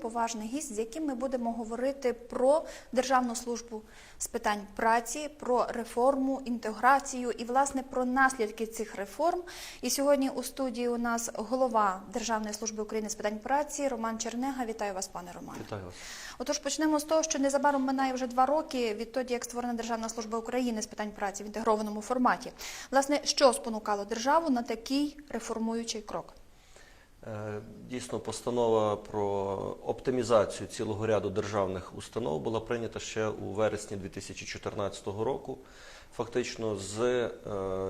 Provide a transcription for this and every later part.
поважний гість, з яким ми будемо говорити про державну службу з питань праці, про реформу, інтеграцію і власне про наслідки цих реформ. І сьогодні у студії у нас голова Державної служби України з питань праці Роман Чернега. Вітаю вас, пане Романе. Вітаю вас. Отож, почнемо з того, що незабаром минає вже два роки відтоді, як створена Державна служба України з питань праці в інтегрованому форматі. Власне, що спонукало державу на такий реформуючий крок? Е, Дійсно, постанова про оптимізацію цілого ряду державних установ була прийнята ще у вересні 2014 року. Фактично, з е,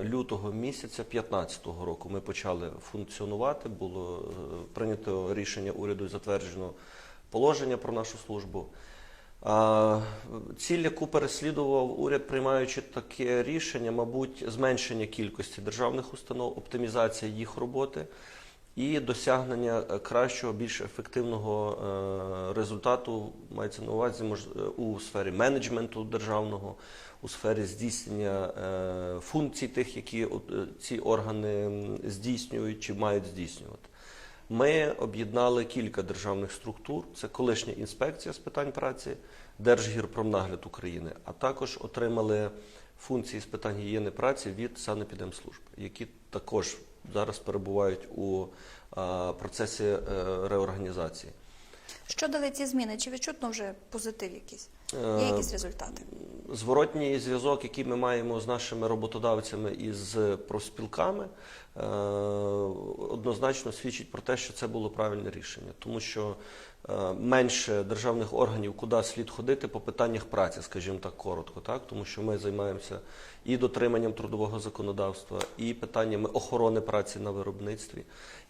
лютого місяця 2015 року ми почали функціонувати. Було е, прийнято рішення уряду і затверджено положення про нашу службу. Ціль, яку переслідував уряд, приймаючи таке рішення, мабуть, зменшення кількості державних установ, оптимізація їх роботи і досягнення е, кращого, більш ефективного е, результату мається на увазі е, у сфері менеджменту державного, у сфері здійснення функцій тих, які ці органи здійснюють чи мають здійснювати. Ми об'єднали кілька державних структур. Це колишня інспекція з питань праці, Держгірпромнагляд України, а також отримали функції з питань гігієни праці від санепідемслужб, які також зараз перебувають у процесі е, реорганізації. Що дали ці зміни? Чи відчутно вже позитив якийсь? Є Е, якісь результати? Зворотній зв'язок, який ми маємо з нашими роботодавцями і з профспілками, е, однозначно свідчить про те, що це було правильне рішення, тому що е, менше державних органів, куди слід ходити по питаннях праці, скажімо так коротко, так тому що ми займаємося і дотриманням трудового законодавства, і питаннями охорони праці на виробництві.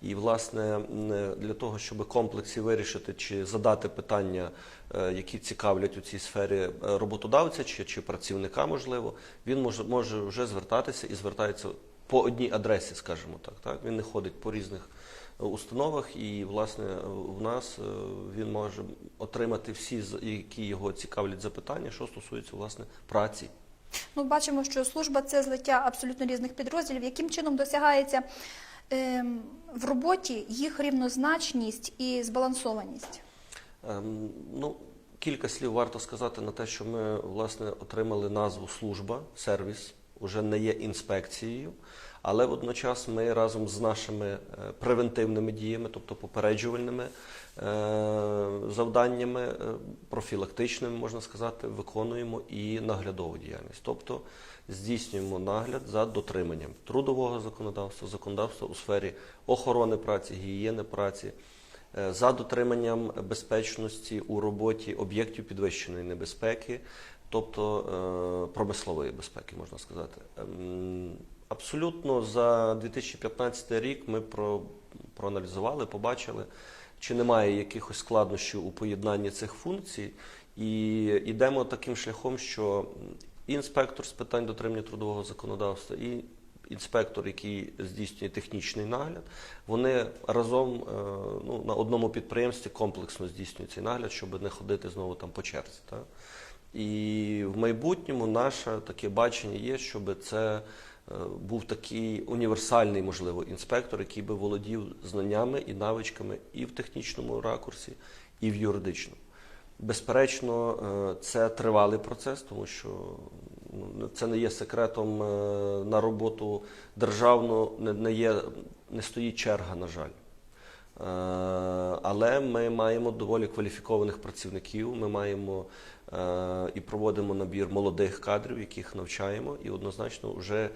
І власне м, для того, щоб комплексі вирішити чи задати питання, е, які цікавлять у цій сфері е, роботодавця чи, чи працівника, можливо, він може, може вже звертатися і звертається по одній адресі, скажімо так. Так він не ходить по різних е, установах, і власне в нас е, він може отримати всі, які його цікавлять запитання, що стосується власне праці. Ну, бачимо, що служба це злиття абсолютно різних підрозділів. Яким чином досягається ем, в роботі їх рівнозначність і збалансованість? Ем, ну, кілька слів варто сказати на те, що ми власне отримали назву служба, сервіс, уже не є інспекцією, але водночас ми разом з нашими е, превентивними діями, тобто попереджувальними е, завданнями, е, профілактичними, можна сказати, виконуємо і наглядову діяльність. Тобто здійснюємо нагляд за дотриманням трудового законодавства, законодавства у сфері охорони праці, гігієни праці, за дотриманням безпечності у роботі об'єктів підвищеної небезпеки, тобто промислової безпеки, можна сказати. Абсолютно за 2015 рік ми про, проаналізували, побачили, чи немає якихось складнощів у поєднанні цих функцій, і йдемо таким шляхом, що інспектор з питань дотримання трудового законодавства і інспектор, який здійснює технічний нагляд, вони разом е, ну, на одному підприємстві комплексно здійснюють цей нагляд, щоб не ходити знову там по черзі. Так? І в майбутньому наше таке бачення є, щоб це був такий універсальний, можливо, інспектор, який би володів знаннями і навичками і в технічному ракурсі, і в юридичному. Безперечно, е, це тривалий процес, тому що ну, це не є секретом е, на роботу державну, не, є, не стоїть черга, на жаль. Е, Але ми маємо доволі кваліфікованих працівників. Ми маємо е, і проводимо набір молодих кадрів, яких навчаємо, і однозначно вже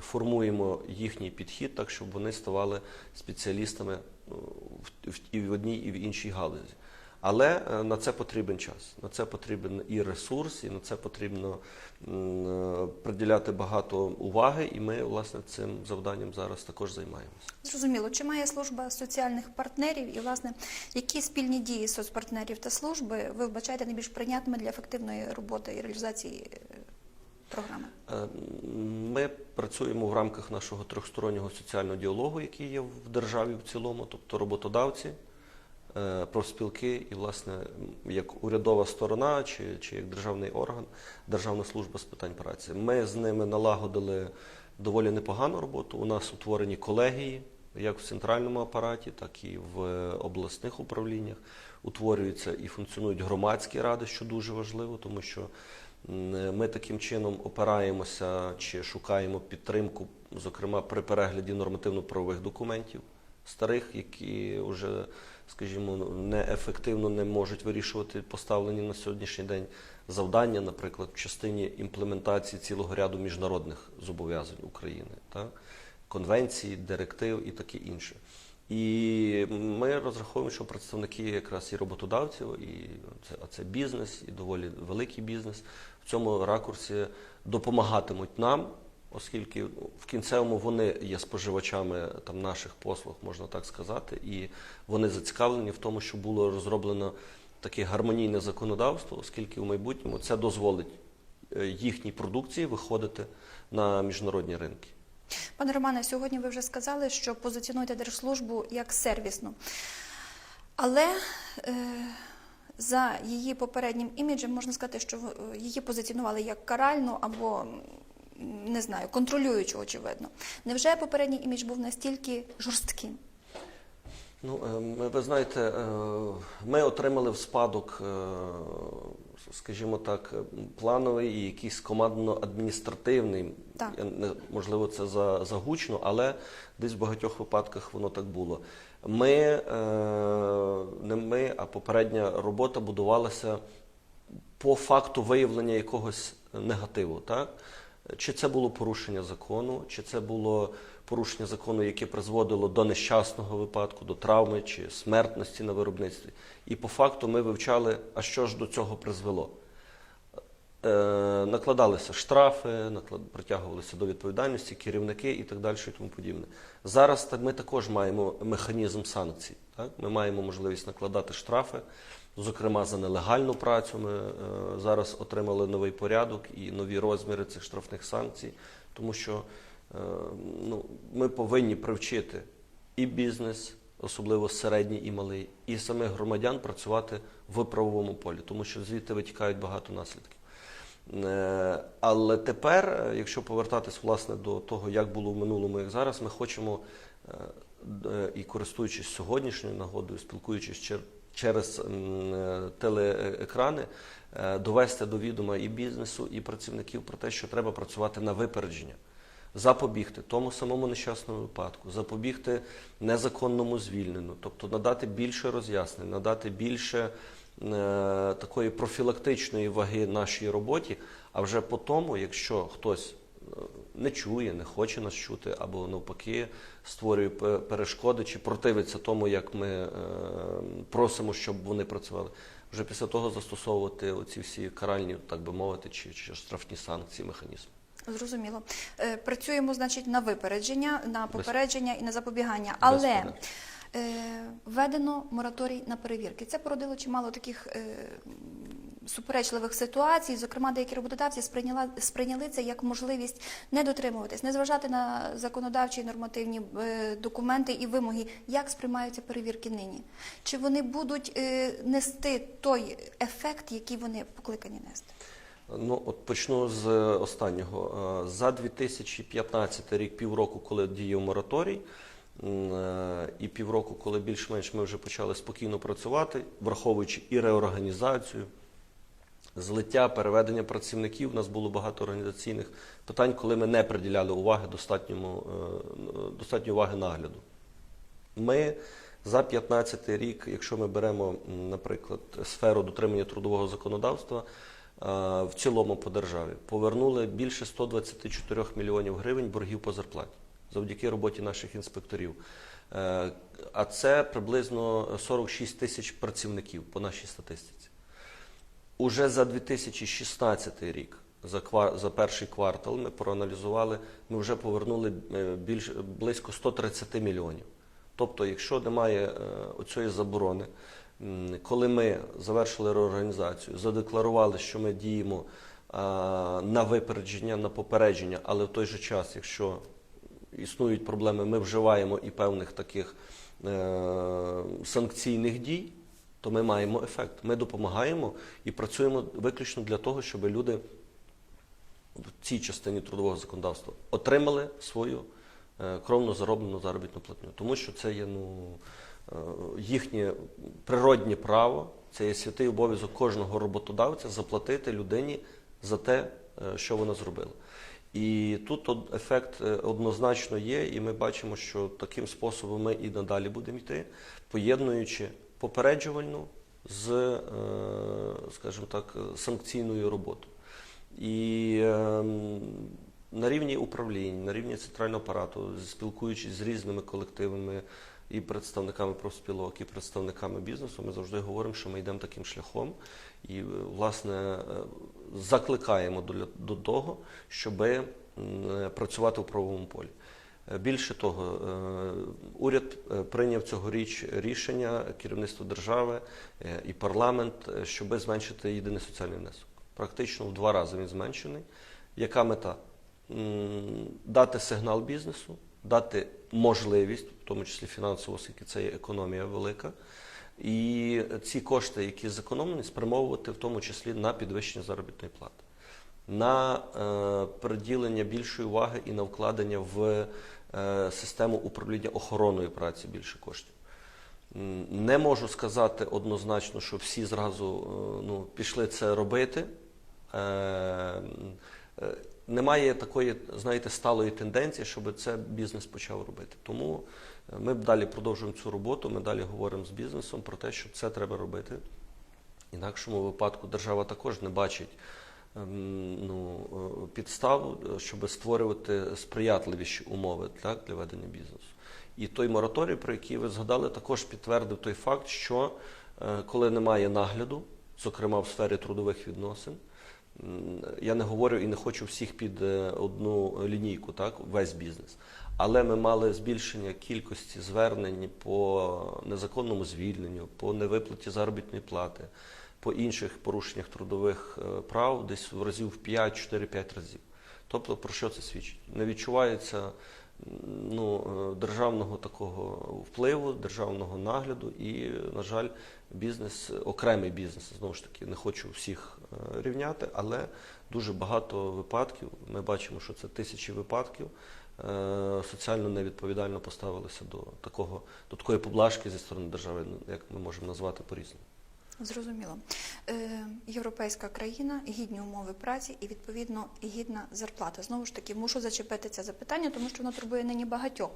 формуємо їхній підхід так, щоб вони ставали спеціалістами ну, і в одній, і в іншій галузі. Але е, на це потрібен час, на це потрібен і ресурс, і на це потрібно е, приділяти багато уваги, і ми власне цим завданням зараз також займаємося. Зрозуміло, чи має служба соціальних партнерів і, власне, які спільні дії соцпартнерів та служби ви вбачаєте найбільш прийнятними для ефективної роботи і реалізації е, програми? Ми працюємо в рамках нашого трьохстороннього соціального діалогу, який є в державі в цілому, тобто роботодавці, профспілки і, власне, як урядова сторона чи, чи як державний орган, Державна служба з питань праці. Ми з ними налагодили доволі непогану роботу. У нас утворені колегії як в центральному апараті, так і в обласних управліннях. Утворюються і функціонують громадські ради, що дуже важливо, тому що ми таким чином опираємося чи шукаємо підтримку, зокрема при перегляді нормативно-правових документів старих, які вже, скажімо, неефективно не можуть вирішувати поставлені на сьогоднішній день завдання, наприклад, в частині імплементації цілого ряду міжнародних зобов'язань України, так? конвенцій, директив і таке інше. І ми розраховуємо, що представники якраз і роботодавців, і це, а це бізнес, і доволі великий бізнес в цьому ракурсі допомагатимуть нам, оскільки в кінцевому вони є споживачами там наших послуг, можна так сказати, і вони зацікавлені в тому, що було розроблено таке гармонійне законодавство, оскільки в майбутньому це дозволить е, їхній продукції виходити на міжнародні ринки. Пане Романе, сьогодні ви вже сказали, що позиціонуєте держслужбу як сервісну. Але е, за її попереднім іміджем можна сказати, що е, її позиціонували як каральну або не знаю, контролюючу, очевидно. Невже попередній імідж був настільки жорстким? Ну, е, ви знаєте, е, ми отримали в спадок, е, скажімо так, плановий і якийсь командно-адміністративний, можливо, це за- загучно, але десь в багатьох випадках воно так було. Ми, не ми, а попередня робота будувалася по факту виявлення якогось негативу, так? Чи це було порушення закону, чи це було порушення закону, яке призводило до нещасного випадку, до травми чи смертності на виробництві. І по факту ми вивчали, а що ж до цього призвело. Е, накладалися штрафи, наклад... притягувалися до відповідальності керівники і так далі, і тому подібне. Зараз так ми також маємо механізм санкцій. Так? Ми маємо можливість накладати штрафи, зокрема за нелегальну працю. Ми е, зараз отримали новий порядок і нові розміри цих штрафних санкцій, тому що е, ну, ми повинні привчити і бізнес, особливо середній і малий, і самих громадян працювати в правовому полі, тому що звідти витікають багато наслідків. Е, Але тепер, якщо повертатись власне до того, як було в минулому, як зараз, ми хочемо і користуючись сьогоднішньою нагодою, спілкуючись через е, телеекрани, е, довести до відома і бізнесу, і працівників про те, що треба працювати на випередження. Запобігти тому самому нещасному випадку, запобігти незаконному звільненню, тобто надати більше роз'яснень, надати більше е, такої профілактичної ваги нашій роботі. А вже по тому, якщо хтось е, не чує, не хоче нас чути, або навпаки створює пе- перешкоди чи противиться тому, як ми е, просимо, щоб вони працювали. Вже після того застосовувати оці всі каральні, так би мовити, чи, чи штрафні санкції, механізми. Зрозуміло. Е, Працюємо, значить, на випередження, на попередження і на запобігання. Але е, введено мораторій на перевірки. Це породило чимало таких суперечливих ситуацій. Зокрема, деякі роботодавці сприйняла, сприйняли це як можливість не дотримуватись, не зважати на законодавчі і нормативні е, документи і вимоги. Як сприймаються перевірки нині? Чи вони будуть е, нести той ефект, який вони покликані нести? Ну, от почну з останнього. Е, За 2015 рік, півроку, коли діяв мораторій, і півроку, коли більш-менш ми вже почали спокійно працювати, враховуючи і реорганізацію, злиття, переведення працівників, у нас було багато організаційних питань, коли ми не приділяли уваги достатньому, е, достатньої уваги нагляду. Ми за 15 рік, якщо ми беремо, наприклад, сферу дотримання трудового законодавства, е, в цілому по державі повернули більше 124 мільйонів гривень боргів по зарплаті завдяки роботі наших інспекторів. Е, А це приблизно 46 тисяч працівників по нашій статистиці. Уже за 2016 рік, за, квар, за перший квартал, ми проаналізували, ми вже повернули е, більш, близько 130 мільйонів. Тобто, якщо немає е, оцієї заборони, коли ми завершили реорганізацію, задекларували, що ми діємо на випередження, на попередження, але в той же час, якщо існують проблеми, ми вживаємо і певних таких е, санкційних дій, то ми маємо ефект. Ми допомагаємо і працюємо виключно для того, щоб люди в цій частині трудового законодавства отримали свою е, кровно зароблену заробітну платню, тому що це є ну, е, їхнє природнє право, це є святий обов'язок кожного роботодавця заплатити людині за те, е, що вона зробила. І тут ефект однозначно є, і ми бачимо, що таким способом ми і надалі будемо йти, поєднуючи попереджувальну з, е, скажімо так, санкційною роботою. І ем, на рівні управлінь, на рівні центрального апарату, спілкуючись з різними колективами і представниками профспілок, і представниками бізнесу, ми завжди говоримо, що ми йдемо таким шляхом і, е, власне, е, закликаємо до, того, щоб працювати в правовому полі. Е, Більше того, е, уряд е, прийняв цьогоріч рішення керівництво держави і парламент, щоб зменшити єдиний соціальний внесок. Практично в два рази він зменшений. Яка мета? Дати сигнал бізнесу, дати можливість, в тому числі фінансово, оскільки це є економія велика, і ці кошти, які зекономлені, спрямовувати в тому числі на підвищення заробітної плати на приділення більшої уваги і на вкладення в систему управління охороною праці більше коштів. Не можу сказати однозначно, що всі зразу е, ну, пішли це робити. Е, е, Немає такої, знаєте, сталої тенденції, щоб це бізнес почав робити. Тому е, ми далі продовжуємо цю роботу. Ми далі говоримо з бізнесом про те, що це треба робити. Інакшому випадку держава також не бачить ну, е, підстав, е, щоб створювати сприятливіші умови так, для ведення бізнесу. І той мораторій, про який ви згадали, також підтвердив той факт, що е, коли немає нагляду, зокрема в сфері трудових відносин, я не говорю і не хочу всіх під одну лінійку, так, весь бізнес. Але ми мали збільшення кількості звернень по незаконному звільненню, по невиплаті заробітної плати, по інших порушеннях трудових е, прав десь в разів в 5, 4-5 разів. Тобто про що це свідчить? Не відчувається ну, е, державного такого впливу, державного нагляду, і, на жаль, бізнес, окремий бізнес, знову ж таки, не хочу всіх е, рівняти, але дуже багато випадків. Ми бачимо, що це тисячі випадків. Соціально невідповідально поставилися до такого до такої поблажки зі сторони держави, як ми можемо назвати по-різному. Зрозуміло. Е, європейська країна, гідні умови праці і відповідно гідна зарплата. Знову ж таки, мушу зачепити це запитання, тому що воно турбує нині багатьох.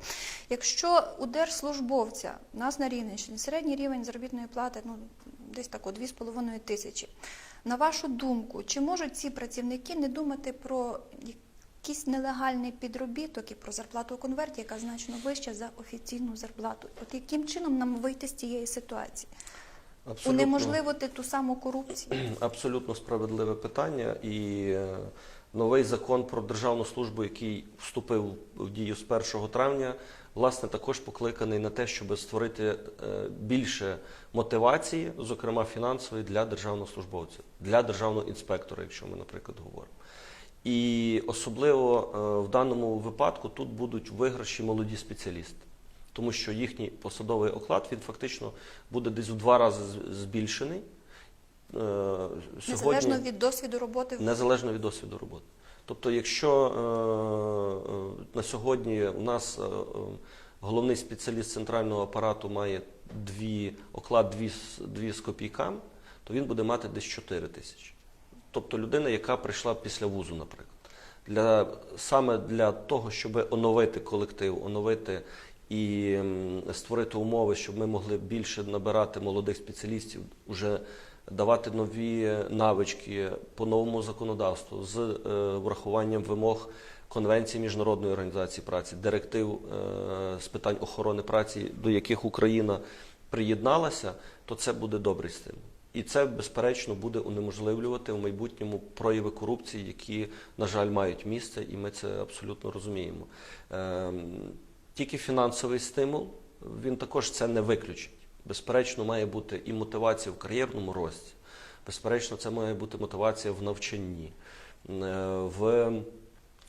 Якщо у держслужбовця у нас на Рівненщині середній рівень заробітної плати ну десь так, о 2,5 тисячі. На вашу думку, чи можуть ці працівники не думати про якийсь нелегальний підробіток і про зарплату у конверті, яка значно вища за офіційну зарплату? От яким чином нам вийти з цієї ситуації? Унеможливити ту саму корупцію. Абсолютно справедливе питання. І е, новий закон про державну службу, який вступив в дію з 1 травня, власне, також покликаний на те, щоб створити е, більше мотивації, зокрема фінансової, для державного службовця, для державного інспектора, якщо ми, наприклад, говоримо. І особливо е, в даному випадку тут будуть виграші молоді спеціалісти тому що їхній посадовий оклад він фактично буде десь в два рази збільшений. Е, Незалежно від досвіду роботи незалежно від досвіду роботи. Тобто, якщо е, е, на сьогодні у нас е, е, головний спеціаліст центрального апарату має дві, оклад 2, дві з копійками, то він буде мати десь 4 тисячі. Тобто людина, яка прийшла після вузу, наприклад. Для, саме для того, щоб оновити колектив, оновити і створити умови, щоб ми могли більше набирати молодих спеціалістів, уже давати нові навички по новому законодавству з е, врахуванням вимог Конвенції Міжнародної організації праці, директив е, з питань охорони праці, до яких Україна приєдналася, то це буде добрий стимул. І це, безперечно, буде унеможливлювати в майбутньому прояви корупції, які, на жаль, мають місце, і ми це абсолютно розуміємо. Тільки фінансовий стимул, він також це не виключить. Безперечно, має бути і мотивація в кар'єрному рості. Безперечно, це має бути мотивація в навчанні, е, в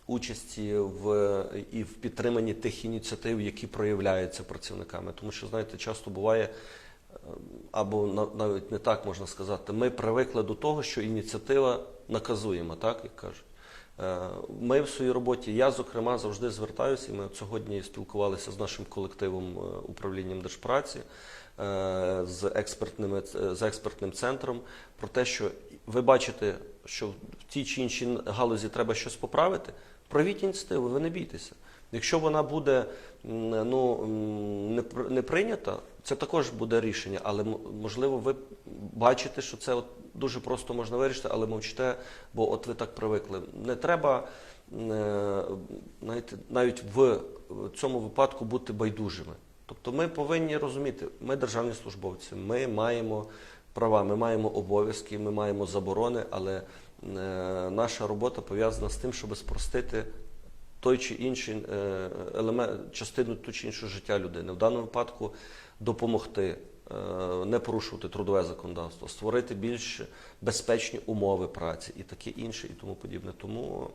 участі в, і в підтриманні тих ініціатив, які проявляються працівниками. Тому що, знаєте, часто буває, е, або на- навіть не так можна сказати, ми привикли до того, що ініціатива наказуємо, так, як кажуть. Е, Ми в своїй роботі, я зокрема завжди звертаюся, і ми сьогодні спілкувалися з нашим колективом е, управлінням держпраці е, з експертними з експертним центром про те, що ви бачите, що в тій чи іншій галузі треба щось поправити. Проявіть ініціативу, ви не бійтеся. Якщо вона буде ну, не прийнята, це також буде рішення, але можливо ви бачите, що це от дуже просто можна вирішити, але мовчите, бо от ви так привикли. Не треба е, знаєте, навіть в цьому випадку бути байдужими. Тобто ми повинні розуміти, ми державні службовці, ми маємо права, ми маємо обов'язки, ми маємо заборони, але е, наша робота пов'язана з тим, щоб спростити той чи інший е, елемент, частину ту чи іншу життя людини. В даному випадку допомогти, е, не порушувати трудове законодавство, створити більш безпечні умови праці і таке інше, і тому подібне. Тому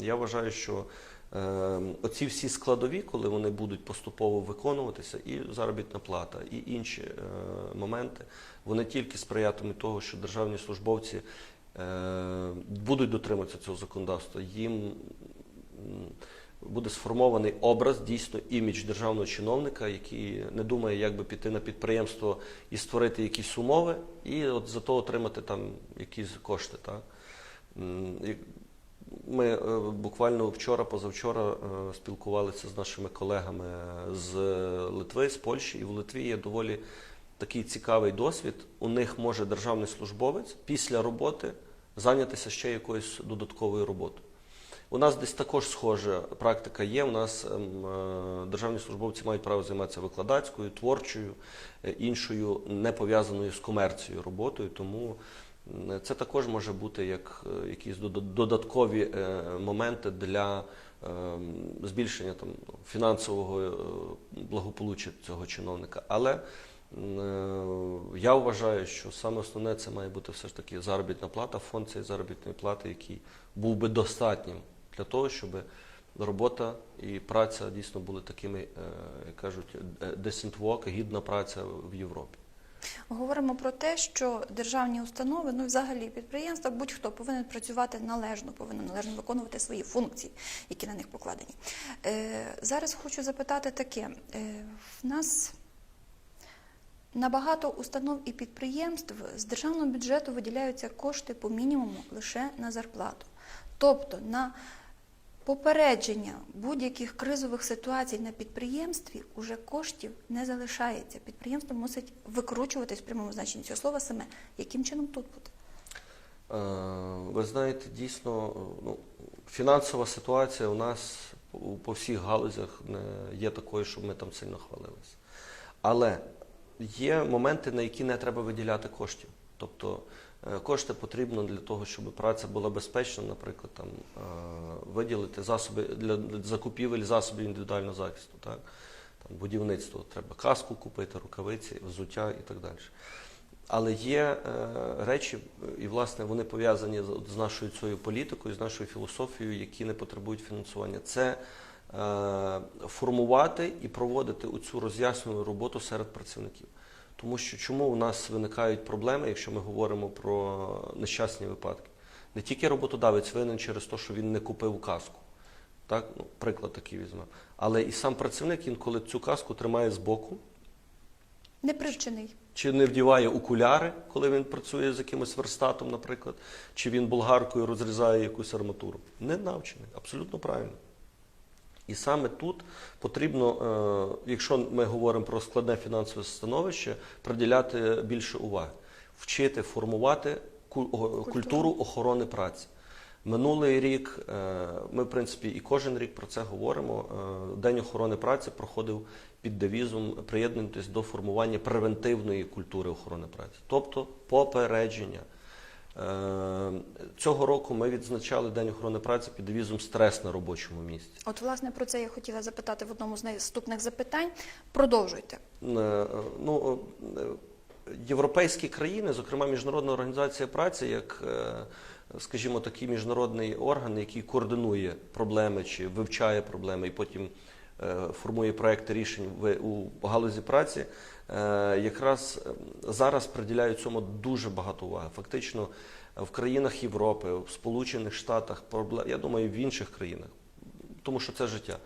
я вважаю, що е, оці всі складові, коли вони будуть поступово виконуватися, і заробітна плата, і інші е, моменти, вони тільки сприятимуть того, що державні службовці будуть дотримуватися цього законодавства. Їм буде сформований образ, дійсно імідж державного чиновника, який не думає, як би піти на підприємство і створити якісь умови, і от за то отримати там якісь кошти. Так? Ми е, буквально вчора, позавчора е, спілкувалися з нашими колегами з Литви, з Польщі, і в Литві є доволі такий цікавий досвід. У них може державний службовець після роботи зайнятися ще якоюсь додатковою роботою. У нас десь також схожа практика є. У нас ем, е, державні службовці мають право займатися викладацькою, творчою, е, іншою не пов'язаною з комерцією роботою. Тому це також може бути як е, якісь дода- додаткові моменти для ем, збільшення там фінансового благополуччя цього чиновника. Але я вважаю, що саме основне це має бути все ж таки заробітна плата, фонд цієї заробітної плати, який був би достатнім для того, щоб робота і праця дійсно були такими, е, як кажуть, е, decent work, гідна праця в Європі. Говоримо про те, що державні установи, ну взагалі підприємства, будь-хто повинен працювати належно, повинен належно виконувати свої функції, які на них покладені. Е, зараз хочу запитати таке: е, в нас на багато установ і підприємств з державного бюджету виділяються кошти по мінімуму лише на зарплату, тобто на попередження будь-яких кризових ситуацій на підприємстві уже коштів не залишається. Підприємство мусить викручуватись в прямому значенні цього слова саме. Яким чином тут буде? Е, Ви знаєте, дійсно, ну, фінансова ситуація у нас по всіх галузях не є такою, щоб ми там сильно хвалилися. Але є моменти, на які не треба виділяти коштів. Тобто е, кошти потрібно для того, щоб праця була безпечна, наприклад, там, е, виділити засоби для закупівель засобів індивідуального захисту. Так? Там, будівництво треба каску купити, рукавиці, взуття і так далі. Але є е, речі, і власне вони пов'язані з, з нашою цією політикою, з нашою філософією, які не потребують фінансування. Це е, формувати і проводити цю роз'яснювальну роботу серед працівників. Тому що чому у нас виникають проблеми, якщо ми говоримо про нещасні випадки? Не тільки роботодавець винен через те, що він не купив каску. Так? Ну, приклад такий візьмемо. Але і сам працівник інколи цю каску тримає збоку, Непривчений. чи не вдіває окуляри, коли він працює з якимось верстатом, наприклад, чи він болгаркою розрізає якусь арматуру. Не навчений, абсолютно правильно. І саме тут потрібно, е, якщо ми говоримо про складне фінансове становище, приділяти більше уваги, вчити формувати культуру охорони праці. Минулий рік е, ми, в принципі, і кожен рік про це говоримо. е, День охорони праці проходив під девізом приєднуйтесь до формування превентивної культури охорони праці, тобто попередження. Е, Цього року ми відзначали День охорони праці під девізом стрес на робочому місці. От, власне, про це я хотіла запитати в одному з наступних запитань. Продовжуйте. Е, Ну, е, європейські країни, зокрема Міжнародна організація праці, як, скажімо, такий міжнародний орган, який координує проблеми чи вивчає проблеми і потім формує проекти рішень у галузі праці, е, якраз е, зараз приділяють цьому дуже багато уваги. Фактично, в країнах Європи, в Сполучених Штатах, я думаю, в інших країнах, тому що це життя.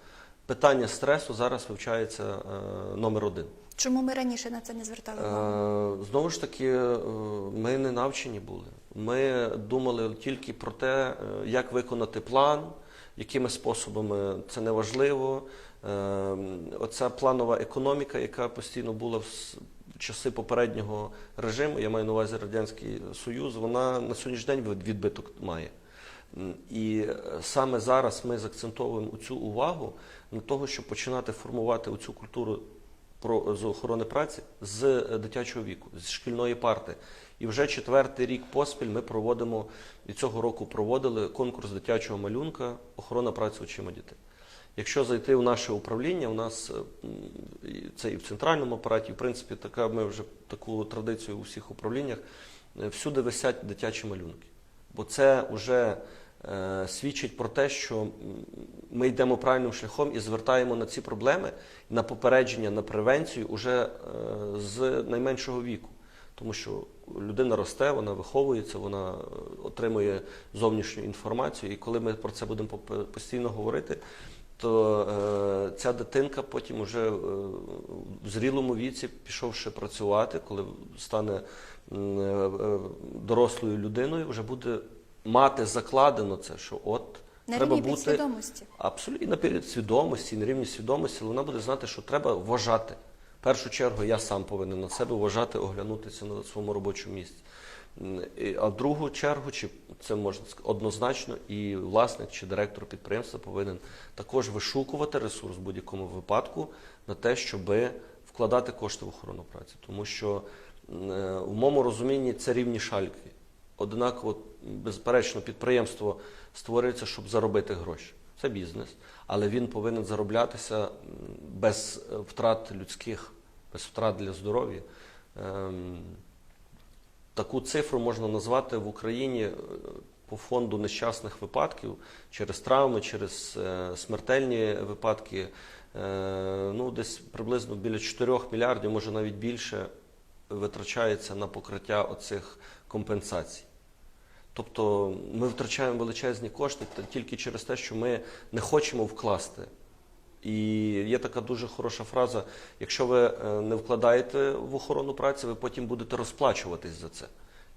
Питання стресу зараз вивчається е, номер один. Чому ми раніше на це не звертали увагу? Е, Знову ж таки, е, ми не навчені були. Ми думали тільки про те, е, як виконати план, якими способами це не важливо. Е, Оця планова економіка, яка постійно була в часи попереднього режиму, я маю на увазі Радянський Союз, вона на сьогоднішній день відбиток має. І е, саме зараз ми закцентовуємо цю увагу на того, щоб починати формувати цю культуру про з охорони праці з е, дитячого віку, з шкільної парти. І вже четвертий рік поспіль ми проводимо і цього року проводили конкурс дитячого малюнка охорона праці очима дітей. Якщо зайти в наше управління, у нас е, це і в центральному апараті, в принципі, така ми вже таку традицію у всіх управліннях. е, Всюди висять дитячі малюнки. Бо це вже е, свідчить про те, що ми йдемо правильним шляхом і звертаємо на ці проблеми, на попередження, на превенцію уже е, з найменшого віку. Тому що людина росте, вона виховується, вона е, отримує зовнішню інформацію, і коли ми про це будемо постійно говорити, то е, ця дитинка потім уже е, в зрілому віці, пішовши працювати, коли стане е, е, дорослою людиною, вже буде мати закладено це, що от На треба рівні бути підсвідомості. абсолютно і на період свідомості, і на рівні свідомості, але вона буде знати, що треба вважати. В першу чергу я сам повинен на себе вважати, оглянутися на своєму робочому місці. А в другу чергу, чи це можна однозначно, і власник чи директор підприємства повинен також вишукувати ресурс в будь-якому випадку на те, щоб вкладати кошти в охорону праці. Тому що е, в моєму розумінні це рівні шальки. Однаково, безперечно, підприємство створюється, щоб заробити гроші. Це бізнес, але він повинен зароблятися без е, втрат людських, без втрат для здоров'я. Таку цифру можна назвати в Україні е, по фонду нещасних випадків через травми, через е, смертельні випадки. е, Ну, десь приблизно біля 4 мільярдів, може навіть більше, витрачається на покриття оцих компенсацій. Тобто ми втрачаємо величезні кошти тільки через те, що ми не хочемо вкласти. І є така дуже хороша фраза: якщо ви е, не вкладаєте в охорону праці, ви потім будете розплачуватись за це.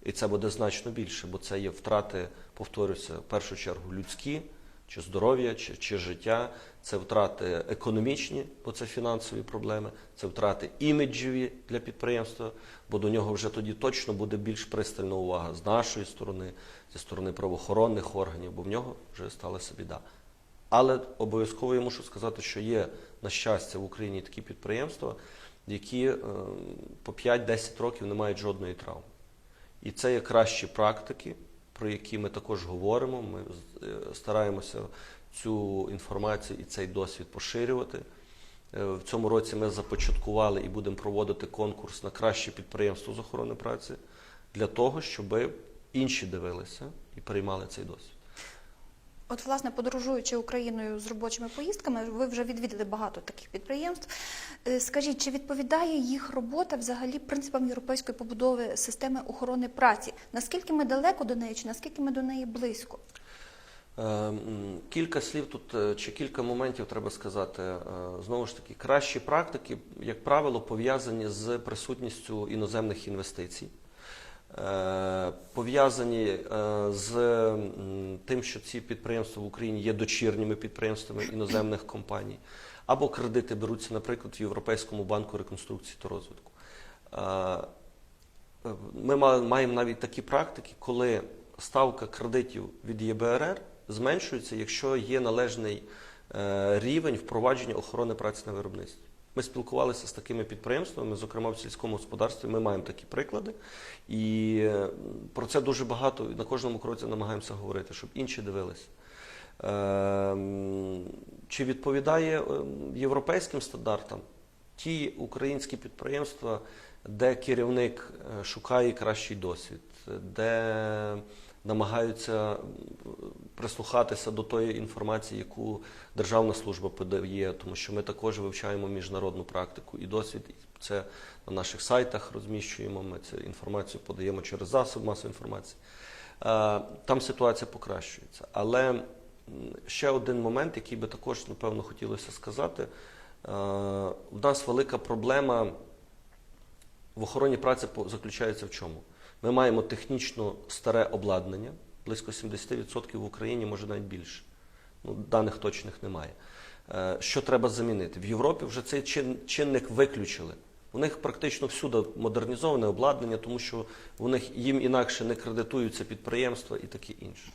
І це буде значно більше, бо це є втрати, повторюся, в першу чергу людські, чи здоров'я, чи, чи життя, це втрати економічні, бо це фінансові проблеми, це втрати іміджеві для підприємства, бо до нього вже тоді точно буде більш пристальна увага з нашої сторони, зі сторони правоохоронних органів, бо в нього вже сталася біда. Але обов'язково я мушу сказати, що є, на щастя, в Україні такі підприємства, які е, по 5-10 років не мають жодної травми. І це є кращі практики, про які ми також говоримо. Ми е, стараємося цю інформацію і цей досвід поширювати. Е, В цьому році ми започаткували і будемо проводити конкурс на краще підприємство з охорони праці для того, щоб інші дивилися і переймали цей досвід. От, власне, подорожуючи Україною з робочими поїздками, ви вже відвідали багато таких підприємств. Е, Скажіть, чи відповідає їх робота взагалі принципам європейської побудови системи охорони праці? Наскільки ми далеко до неї, чи наскільки ми до неї близько? Е, Кілька слів тут е, чи кілька моментів треба сказати. Знову ж таки, кращі практики, як правило, пов'язані з присутністю іноземних інвестицій, пов'язані е, з тим, що ці підприємства в Україні є дочірніми підприємствами іноземних компаній, або кредити беруться, наприклад, в Європейському банку реконструкції та розвитку. Е, ми маємо навіть такі практики, коли ставка кредитів від ЄБРР зменшується, якщо є належний е, рівень впровадження охорони праці на виробництві. Ми спілкувалися з такими підприємствами, зокрема в сільському господарстві. Ми маємо такі приклади, і е, про це дуже багато на кожному кроці намагаємося говорити, щоб інші дивилися. Ем, Чи відповідає ем, європейським стандартам ті українські підприємства, де керівник е, шукає кращий досвід, де намагаються прислухатися до тої інформації, яку Державна служба подає, тому що ми також вивчаємо міжнародну практику і досвід. Це на наших сайтах розміщуємо. Ми цю інформацію подаємо через засоб масової інформації. Е, Там ситуація покращується. Але ще один момент, який би також, напевно, хотілося сказати. Е, У нас велика проблема в охороні праці заключається в чому? Ми маємо технічно старе обладнання, близько 70% в Україні, може навіть більше. Ну, даних точних немає. Е, Що треба замінити? В Європі вже цей чин- чинник виключили. У них практично всюди модернізоване обладнання, тому що у них їм інакше не кредитуються підприємства і таке інше.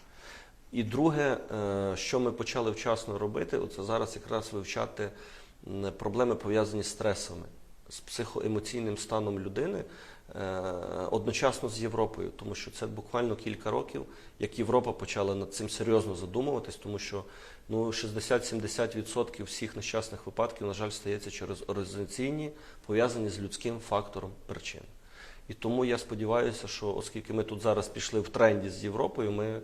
І друге, е, що ми почали вчасно робити, це зараз якраз вивчати проблеми пов'язані з стресами, з психоемоційним станом людини одночасно з Європою, тому що це буквально кілька років, як Європа почала над цим серйозно задумуватись, тому що ну 60-70% всіх нещасних випадків, на жаль, стається через організаційні, пов'язані з людським фактором причин. І тому я сподіваюся, що оскільки ми тут зараз пішли в тренді з Європою, ми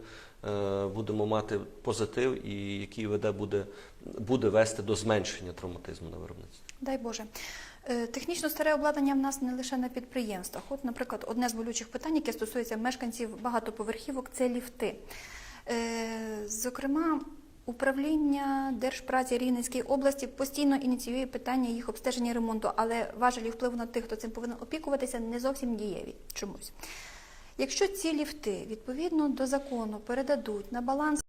е, будемо мати позитив, і який веде буде, буде вести до зменшення травматизму на виробництві. Дай Боже. Е, Технічно старе обладнання в нас не лише на підприємствах. От, наприклад, одне з болючих питань, яке стосується мешканців багатоповерхівок, це ліфти. Е, Зокрема, управління Держпраці Рівненської області постійно ініціює питання їх обстеження і ремонту, але важелі впливу на тих, хто цим повинен опікуватися, не зовсім дієві чомусь. Якщо ці ліфти відповідно до закону передадуть на баланс